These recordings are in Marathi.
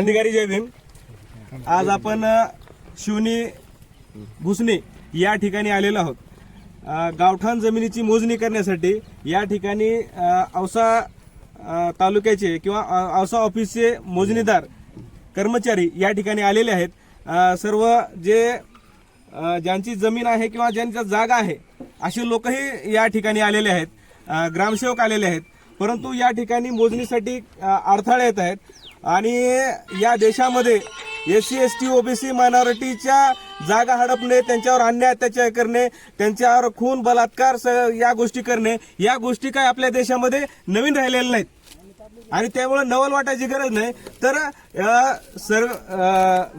क्रांतिकारी जय भीम. आज आपण शिवनी भुसणे या ठिकाणी आलेलो आहोत. गावठाण जमिनीची मोजणी करण्यासाठी या ठिकाणी औसा तालुक्याचे किंवा औसा ऑफिसचे मोजणीदार कर्मचारी या ठिकाणी आलेले आहेत. सर्व जे ज्यांची जमीन आहे किंवा ज्यांच्या जागा आहे असे लोकही या ठिकाणी आलेले आहेत. ग्रामसेवक आलेले आहेत. परंतु या ठिकाणी मोजणीसाठी अडथळे येत आहेत. आणि या देशामध्ये S C S T OBC मायनॉरिटीच्या जागा हडपणे त्यांच्यावर अन्याय अत्याचार करणे त्यांच्यावर खून बलात्कार या गोष्टी करणे या गोष्टी काय आपल्या देशामध्ये नवीन राहिलेल्या नाहीत. आणि त्यामुळे नवल वाटायची गरज नाही. तर सर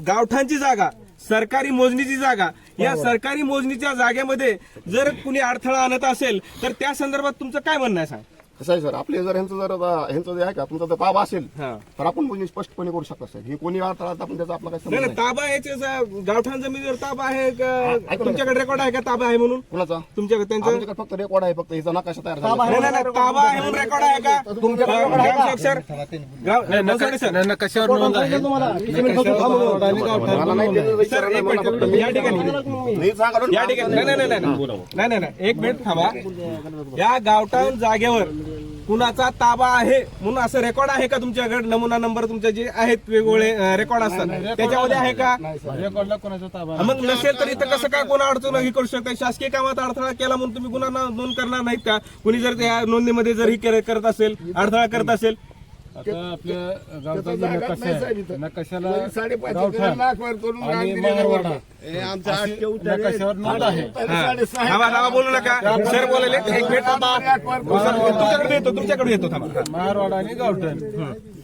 गावठांची जागा सरकारी मोजणीची जागा या सरकारी मोजणीच्या जागेमध्ये जर कुणी अडथळा आणत असेल तर त्या संदर्भात तुमचं काय म्हणणं आहे सांग कसं आहे सर. आपले जर ह्यांचं जर आता ह्यांचं जे आहे का तुमचा जर ताबा असेल हा. तर आपण म्हणजे स्पष्टपणे करू शकतो सर हे कोणी अडथळा आपण त्याचा आपला काय नाही संबंध नाही, नाही. ताबा याचे ज- गावठाण जमिनीवर ताबा आहे का. तुमच्याकडे रेकॉर्ड आहे का? ताबा आहे म्हणून? कुणाचा? तुमच्याकडे त्यांचं? आमच्याकडे फक्त रेकॉर्ड आहे फक्त हिचा नकाशा तयार झाला. नाही नाही, नाही, ताबा आहे म्हणून रेकॉर्ड आहे का? ग्रामसेवक सर. कशावर नोंद आहे. मला नाही त्याचं एक मला फक्त मिनिट. या ठिकाणी. नाही सांगा ना. या ठिकाणी. नाही नाही नाही नाही नाही. नाही नाही एक मिनिट थांबा. या गावठाण जागेवर कुणाचा ताबा आहे म्हणून असं रेकॉर्ड आहे का तुमच्याकडे? नमुना नंबर तुमचे जे आहेत वेगवेगळे रेकॉर्ड असतात. त्याच्यामध्ये आहे का? रेकॉर्डला कोणाचा ताबा मग नसेल तर इथं कसं काय कोणा अडचण ही करू शकता शासकीय कामात अडथळा केला म्हणून तुम्ही गुन्हा नोंद करणार नाहीत का? कुणी जर त्या नोंदणीमध्ये जर ही कर- करत असेल अडथळा करत असेल आता आपल्या गावचा जो नकाशा आहे. नकाशाला गावठाण. आणि महारवाडा होतं. अशी नकाशावर नोंद आहे. हा. थांबा थांबा बोलू नका. सर बोलायले एक मिनिट थांबा. सर, तुमच्याकडे येतो तुमच्याकडे येतो थांबा. महारवाडा आणि गावठण.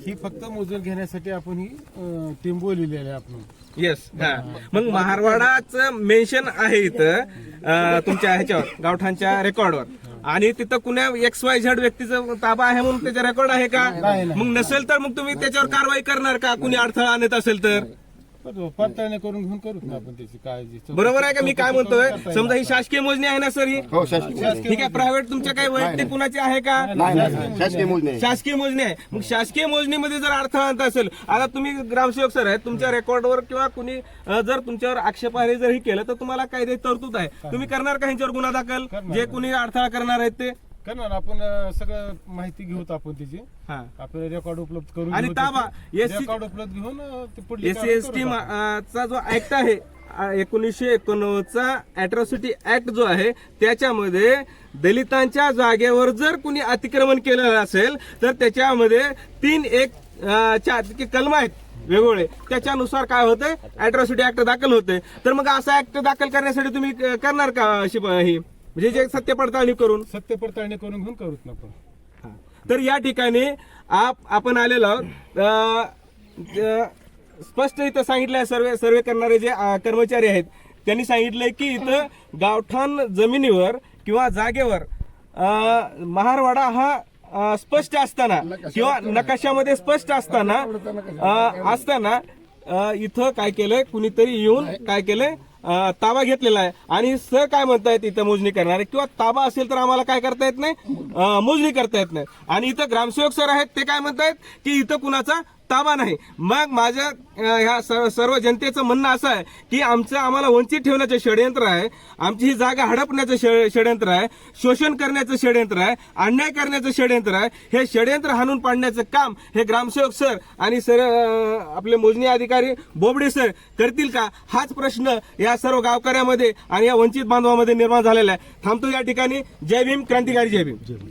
ही फक्त मोजून घेण्यासाठी आपण ही टीम बोललेली आहे आपण येस हा. मग महारवाडाचं मेन्शन आहे इथं अं, तुमच्या ह्याच्यावर गावठाणच्या रेकॉर्डवर आणि तिथं कुण्या एक्स वाय झेड व्यक्तीचं ताबा आहे म्हणून त्याचा रेकॉर्ड आहे का? मग नसेल तर मग तुम्ही त्याच्यावर कारवाई करणार का? कुणी अडथळा आणत असेल तर? पडताळणी करून घेऊन करू ना आपण त्याची काळजी. बरोबर आहे का? मी काय म्हणतोय? समजा ही शासकीय मोजणी आहे ना सर ही? हो शासकीय ठीक आहे प्रायव्हेट तुमच्या काही वैयक्तिक कुणाची आहे का? नाही नाही शासकीय मोजणी आहे. शासकीय मोजणी आहे. मग शासकीय मोजणीमध्ये जर अडथळा आणत असेल आता तुम्ही ग्रामसेवक सर आहेत तुमच्या रेकॉर्डवर किंवा कुणी अ, जर तुमच्यावर आक्षेपार्ह जर ही केलं तर तुम्हाला कायदे तरतूद आहे. तुम्ही करणार का ह्यांच्यावर गुन्हा दाखल? जे कुणी अडथळा करणार आहेत ते? करणार आपण अं, सगळं माहिती घेऊत आपण त्याची. हा. आपल्याला रेकॉर्ड उपलब्ध करून आणि घेऊ ताबा, त्याचे. SC रेकॉर्ड उपलब्ध घेऊन अं, ते पुढली एस सी कारवाई एस टी करू आपण. चा जो ऍक्ट आहे अ, एकोणीसशे एकोणनव्वदचा अॅट्रॉसिटी ऍक्ट जो आहे त्याच्यामध्ये दलितांच्या जागेवर जर कुणी अतिक्रमण केलं असेल तर त्याच्यामध्ये तीन एक अ, चार कलम आहेत वेगवेगळे. त्याच्यानुसार काय होतंय? अॅट्रॉसिटी ऍक्ट दाखल होते तर मग असा ऍक्ट दाखल करण्यासाठी तुम्ही करणार का अशी ही? म्हणजे जे सत्य पडताळणी करून. सत्य पडताळणी करून घेऊन करूत ना आपण. हा. तर या ठिकाणी आप आपण आलेलो स्पष्ट इथं सांगितलंय सर्वे सर्वे करणारे जे कर्मचारी आहेत त्यांनी सांगितलंय की इथं गावठाण जमिनीवर किंवा जागेवर महारवाडा हा स्पष्ट असताना किंवा नकाशामध्ये स्पष्ट असताना असताना इथं काय केलंय? कुणीतरी येऊन काय केलंय? ताबा घेतलेला आहे. आणि सर काय म्हणतायत इथं मोजणी करणारे? किंवा ताबा असेल तर आम्हाला काय करता येत नाही? मोजणी करता येत नाही. आणि इथं ग्रामसेवक सर आहेत ते काय म्हणतायत? की इथं कुणाचा ताबा नाही. मग माझ्या ह्या सर्व सर्व जनतेचं म्हणणं असं आहे की आमचं आम्हाला वंचित ठेवण्याचं षडयंत्र आहे. आमची ही जागा हडपण्याचं षडयंत्र आहे. शोषण करण्याचं षडयंत्र आहे. अन्याय करण्याचं षडयंत्र आहे. हे षडयंत्र हाणून पाडण्याचं काम हे ग्रामसेवक सर आणि सर आपले मोजणी अधिकारी बोबडे सर करतील का? हाच प्रश्न या सर्व गावकऱ्यामध्ये आणि या वंचित बांधवामध्ये निर्माण झालेला आहे. थांबतो या ठिकाणी. जय भीम क्रांतिकारी जय भीम.